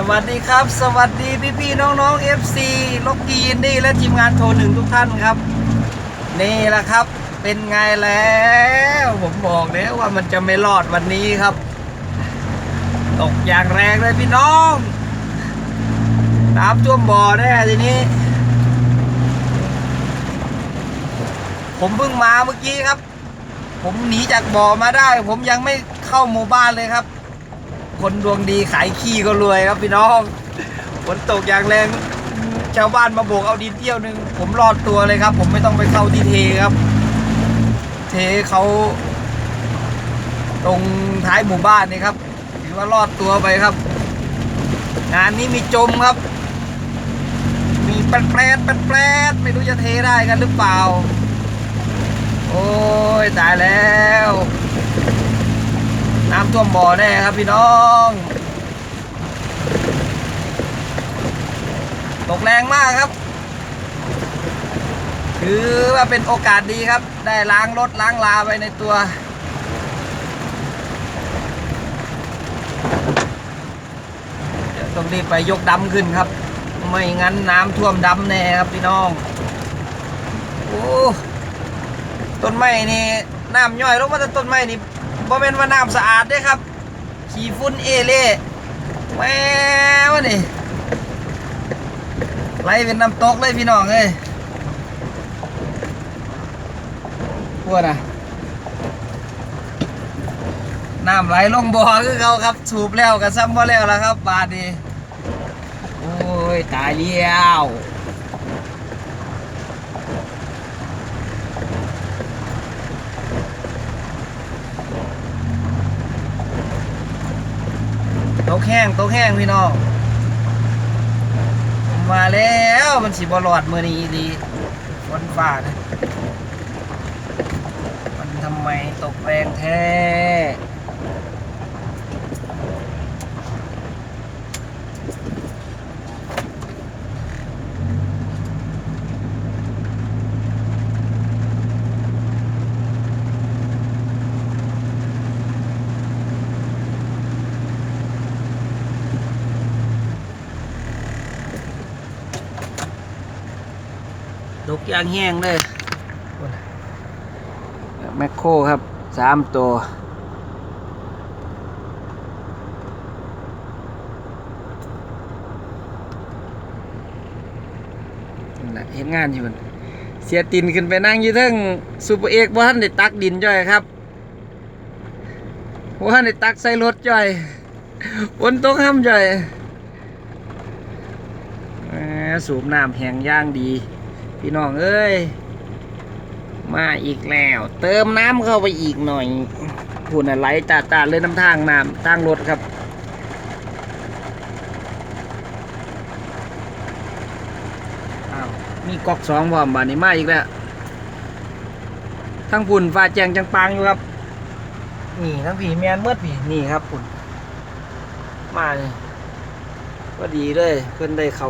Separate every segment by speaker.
Speaker 1: สวัสดีครับ สวัสดีพี่พี่ๆน้องๆ FC ล็อกกี้ยินดี้และทีมงานโทรหนึ่งทุกท่านครับ นี่แหละครับ เป็นไงแล้ว ผมบอกแล้วว่ามันจะไม่รอดวันนี้ครับ ตกอย่างแรงเลยพี่น้องน้ำท่วมบ่อแน่ทีนี้ ผมเพิ่งมาเมื่อกี้ครับ ผมหนีจากบ่อมาได้ ผมยังไม่เข้าหมู่บ้านเลยครับ คนดวงดีขายขี้ก็รวยครับพี่น้องฝนตกอย่างแรงชาวบ้านมาโบกเอาดินเที่ยวหนึ่งผมรอดตัวเลยครับ ผมไม่ต้องไปเข้าที่เทครับ เทเขาตรงท้ายหมู่บ้านนี่ครับถือว่ารอดตัวไปครับ งานนี้มีจมครับ มีแปรดแปรดแปรดแปรดไม่รู้จะเทได้กันหรือเปล่า โอ้ยตายแล้ว น้ำท่วมบ่อแน่ครับพี่น้อง ตกแรงมากครับถือว่าเป็นโอกาสดีครับ ได้ล้างรถล้างลาไปในตัวเดี๋ยวต้องรีบไปยกดำขึ้นครับ ไม่งั้นน้ำท่วมดำแน่ครับพี่น้อง โอ้ต้นไม้นี่น้ำย่อยลงมาจากต้นไม้นี่ บ่เป็นว่าน้ำสะอาดด้วยครับ ขี้ฝุ่นเอเล่แหม่วะนี่ไหลเป็นน้ำตกเลยพี่น้องเอ้ยพวกน่ะน้ำไหลลงบ่อคือเขาครับสูบแล้วกับซ้ำบ่แล้วแล่ะครับ บาดนี้โอ้ย ตายแล้ว กแห้งตกแห้งพี่น้องมาแล้วมันสีบอลอดมือนี้ดีฝนฟ้าเนี่ยมันทำไมตกแรงแท้ ตกยางแห้งเลยแมคโครครับสามตัวเห็นงานอยู่มันเสียตินขึ้นไปนั่งอยู่เทั้งซูเปอร์เอกว่าท่านได้ตักดินจ้อยครับว่าท่านได้ตักใส่รถจ้อยบนโต๊ะห้ามจ้อยสูบน้ำแห้งย่างดี พี่น้องเอ้ย มาอีกแล้ว เติมน้ำเข้าไปอีกหน่อยหุ่นอะไรจ่าจ่าเลยน้ำทางน้ำทางรถครับ อ้าว มีก๊อกสองพร้อมบานนี้มาอีกแล้วทั้งฝุ่นฟ้าแจงจังปังอยู่ครับนี่ทั้งผีแมนเมื่อผีนี่ครับฝุ่นมาเนี่ยก็ดีเลยเพื่อนได้เขา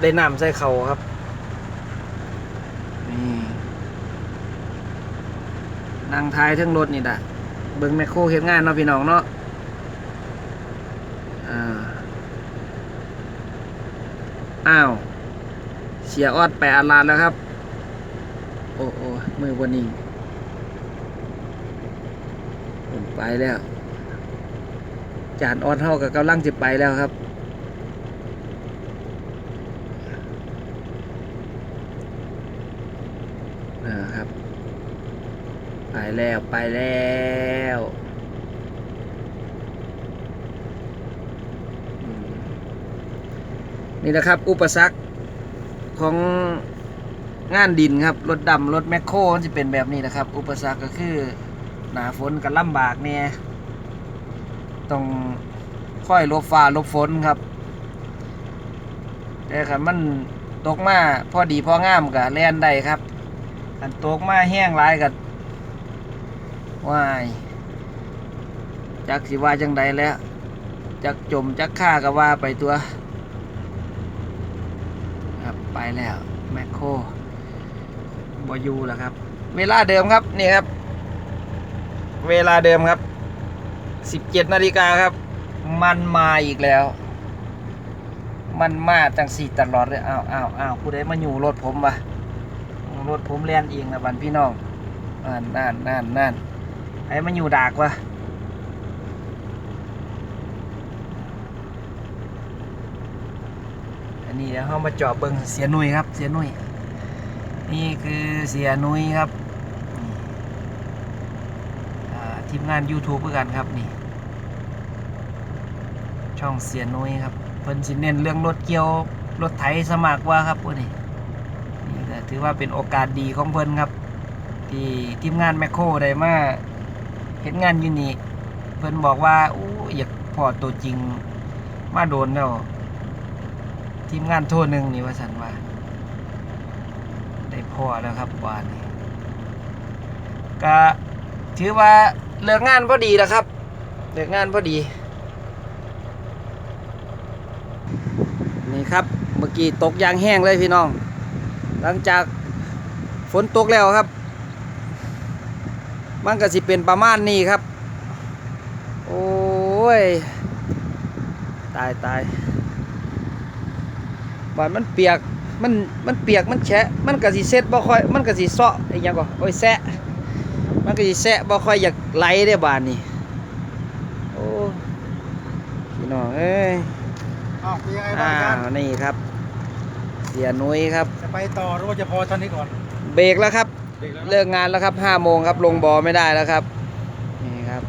Speaker 1: ได้น้ำใส่เขาครับ นั่งท้ายเทั้งรถนี่ด่ะเบิ้งแมคโครเฮ็ดงานเนาะพี่น้องเนาะอ้าว เสียออดไปอลานแล้วครับ โอ้โอ้มือวันนี้ผมไปแล้ว จานออดเท่ากับกำลังจะไปแล้วครับ นะครับ ไปแล้วไปแล้วนี่นะครับ อุปสรรคของงานดินครับ รถดำรถแมคโครมันจะเป็นแบบนี้นะครับ อุปสรรคก็คือหนาฝนกับลำบากเนี่ยต้องค่อยลบฟ้าลบฝนครับ แต่คันมันตกมาพอดีพองามกับแล่นได้ครับอันตกมาแห้งหลายกับ วายจักสิว่าจังใดแล้วจักจมจักฆ่าก็ว่าไปตัว ครับไปแล้วแมคโครบอยูแล้วครับ เวลาเดิมครับนี่ครับ เวลาเดิมครับ 17นาฬิกาครับ มันมาอีกแล้ว มันมาจังสี่ตลอดเลยอ้าวอ้าวอ้าวผู้ใดมาอยู่รถผมวะรถผมแล่นเองนะบันพี่น้องอ่านนั่นนั่นนั่น ไอ้มาอยู่ดากวะอันนี้เดี๋ยวเรามาจอบเบิงเสียนุ่ยครับ เสียนุ่ยนี่คือเสียนุ่ยครับทีมงาน YouTube เพื่อกันครับนี่ ช่องเสียนุ้ยครับ เพิ่นสิเน้นเรื่องรถเกี่ยวรถไถสมัครว่าครับพวกนี้นี่ก็ถือว่าเป็นโอกาสดีของเพิ่นครับ ที่ทีมงานแมคโครได้มา เห็นงานอยู่นี่เพิ่นบอกว่าอู้อยากพอตัวจริง มาโดนแล้วทีมงานโทษหนึ่งนี่ว่าสันว่า ได้พอแล้วครับวานนี้ก็ถือว่าเลิกงานพอดีแล้วครับเลิกงานพอดี นี่ครับเมื่อกี้ตกยางแห้งเลยพี่น้อง หลังจากฝนตกแล้วครับ มันก็สิเป็นประมาณนี้ครับ โอ้ย ตายตายบานมันเปียก มัน มันเปียก มันแฉะ มันก็สิเซ็ตบ่ค่อย มันก็สิเซาะไอ้หยังก็โอ้ยแซะ มันก็สิแซะบ่ค่อยอยากไหลได้บานนี่โอ้พี่น้องเอ้ย
Speaker 2: อ้าวเป็นยังไง
Speaker 1: อ้า
Speaker 2: บ้างอาจาร
Speaker 1: ว
Speaker 2: ย์
Speaker 1: นี่ครับ เสียนุ้ยครับ
Speaker 2: จะไปต่อหรือว่าจะพอเท่านี้ก่อน
Speaker 1: เบรกแล้วครับ
Speaker 2: เด็กแล้ว
Speaker 1: เลิกงานแล้วครับห้าโมงครับ ลงบอไม่ได้แล้วครับ นี่ครับ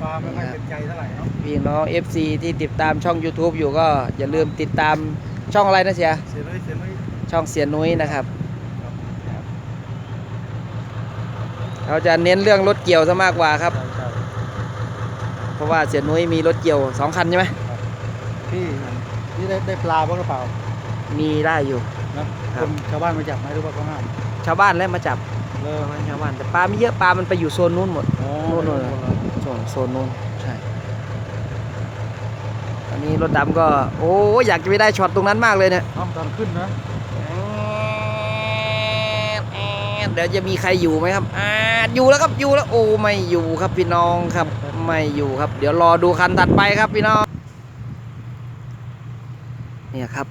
Speaker 2: ฟ้าไม่ค่อยเป็นใจเท่าไหร่เนาะ
Speaker 1: พี่น้อง FC ที่ติดตามช่อง YouTube อยู่ก็อย่าลืมติดตามช่องอะไรนะเสีย
Speaker 2: เสียเลยเสียเลย
Speaker 1: ช่องเสียนุ้ยนะครับ เขาจะเน้นเรื่องรถเกี่ยวซะมากกว่าครับ
Speaker 2: ใช่ใช่
Speaker 1: เพราะว่าเสียนุ้ยมีรถเกี่ยวสองคันใช่ไหม
Speaker 2: พี่นี่ได้ได้ปลาบ้างหรือเปล่า
Speaker 1: มีได้อยู่
Speaker 2: นะครับคนชาวบ้านมาจับไหมหรือว่าเขาห้าม
Speaker 1: ชาวบ้านแล้วมาจับ
Speaker 2: เลิก
Speaker 1: ชาวบ้านแต่ปลาไม่เยอะปลามันไปอยู่โซนนู้นหมด
Speaker 2: อ๋อ
Speaker 1: นู่นๆโซนโซนนู้นใช่ตอนนี้รถดำก็ โอ้ยอยากจะไปได้ช็อตตรงนั้นมากเลยเนี่ย
Speaker 2: น้องตอนขึ้นนะ
Speaker 1: เดี๋ยวจะมีใครอยู่ไหมครับอ่าอยู่แล้วครับอยู่แล้วโอ้ไม่อยู่ครับพี่น้องครับ ไม่อยู่ครับ เดี๋ยวรอดูคันถัดไปครับพี่น้อง เนี่ยครับ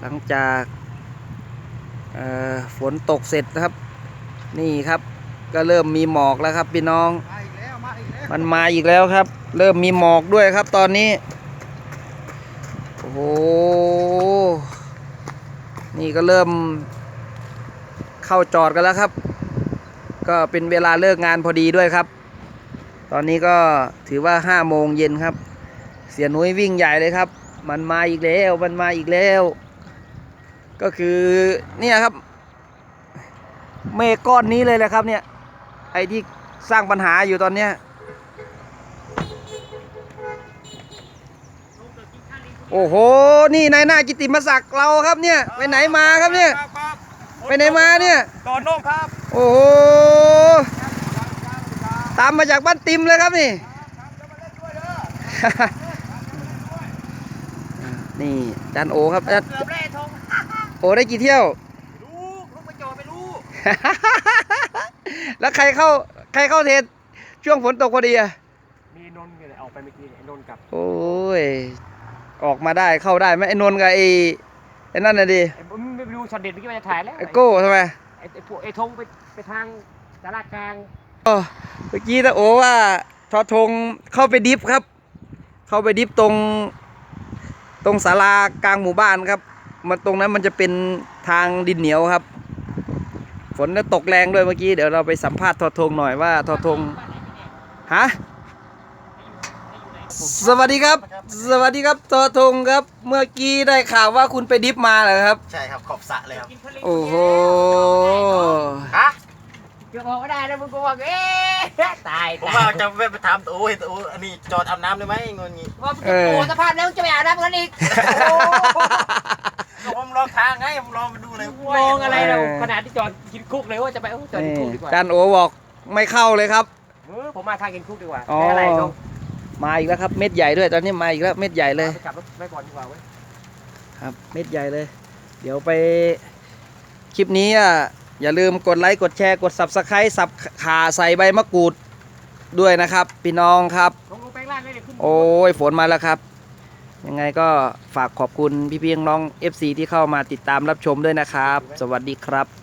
Speaker 1: หลังจากเอ่อฝนตกเสร็จนะครับ นี่ครับ ก็เริ่มมีหมอกแล้วครับพี่น้อง
Speaker 2: มาอีกแล้วมาอีกแล้ว
Speaker 1: มันมาอีกแล้วครับ เริ่มมีหมอกด้วยครับตอนนี้ โอ้โห นี่ก็เริ่ม เข้าจอดกันแล้วครับ ก็เป็นเวลาเลิกงานพอดีด้วยครับ ตอนนี้ก็ถือว่าห้าโมงเย็นครับ เสียนุ้ยวิ่งใหญ่เลยครับ มันมาอีกแล้ว มันมาอีกแล้ว ก็คือเนี่ยครับ เมฆก้อนนี้เลยแหละครับเนี่ย ไอ้ที่สร้างปัญหาอยู่ตอนเนี้ยโอ้โห นี่นายหน้ากิติมศักดิ์เราครับเนี่ย ไปไหนมาครับเนี่ย
Speaker 2: ครับครับ
Speaker 1: ไปไหนมาเนี่ย
Speaker 2: ต่อโน่ครับ
Speaker 1: โอ้โห ตามมาจากบ้านติมเลยครับนี่ นี่จานโอครับอาจารย์
Speaker 2: เกือบแร่ทง
Speaker 1: โอได้กี่เที่ยว
Speaker 2: รู้ลูกไปจอไม่รู้
Speaker 1: แล้วใครเข้าใครเข้าเทสช่วงฝนตกพอดีอะ
Speaker 2: มีนนท์เนี่ยออกไปเมื่อกี้เนี่ยนนท์กับ
Speaker 1: โอ้ย ออกมาได้เข้าได้ไหมไอ้นนท์กับไอ้ไอ้นั่นน่ะดิ
Speaker 3: ไอ้ผมไม่รู้ช็อตเด็ดเมื่อกี้มันจะถ่ายแล้ว
Speaker 1: ไอ้โก้ทำไม
Speaker 3: ไอ้ไอ้พวกไอ้ธงไปไปทางตลาดกลาง
Speaker 1: อ๋อเมื่อกี้ตาโอว่าทอทงเข้าไปดิฟครับ เข้าไปดิฟตรง ตรงศาลากลางหมู่บ้านครับ มันตรงนั้นมันจะเป็นทางดินเหนียวครับ ฝนก็ตกแรงด้วยเมื่อกี้ เดี๋ยวเราไปสัมภาษณ์ทอทงหน่อยว่าทอทงฮะสวัสดีครับ สวัสดีครับทอทงครับ เมื่อกี้ได้ข่าวว่าคุณไปดิฟมาเหรอครับ
Speaker 2: ใช่ครับขอบสระเลยครับ
Speaker 1: โอ้โห
Speaker 2: ฮะ
Speaker 3: จะบอกไม่ได้นะมึงก็บอกเอ๊ะตาย
Speaker 4: ผม
Speaker 3: ตาย
Speaker 4: ว่าจะไปถามตัวโอ้ยตัวโอ้ยอันนี้จอดอาบน้ำได้ไหมงนงี้
Speaker 3: ว่ามึงจะโอ้สภาพแล้วมึงจะไปอาบน้ำกันอีกโอ้
Speaker 4: ผมลองทางไงผมลองมาดูเลย
Speaker 3: มองอะไรเราขนาดที่จอดกินคุกเลยว่าจะไปเออจอดกิน
Speaker 1: นี่
Speaker 3: คุกดีกว่า
Speaker 1: จานโอบอกไม่เข้าเลยครับ
Speaker 3: เออผมมาทางกินคุกดีกว่า
Speaker 1: อ๋อ
Speaker 3: ไม่อะไรตรง
Speaker 1: มาอีกแล้วครับเม็ดใหญ่ด้วยตอนนี้มาอีกแล้วเม็ดใหญ่เลย
Speaker 3: ไปกลับรถไปก่อนดีกว่าเว้ย
Speaker 1: ครับเม็ดใหญ่เลย เดี๋ยวไปคลิปนี้อะอย่าลืมกดไลค์กดแชร์กด subscribe สับขาใส่ใบมะกรูดด้วยนะครับ พี่น้องครับ
Speaker 3: ลงลงแปลงร่างเลยเดี๋ยวขึ้น
Speaker 1: โอ้ยฝนมาแล้วครับ ยังไงก็ฝากขอบคุณพี่ๆน้องๆ FC ที่เข้ามาติดตามรับชมด้วยนะครับ สวัสดีครับ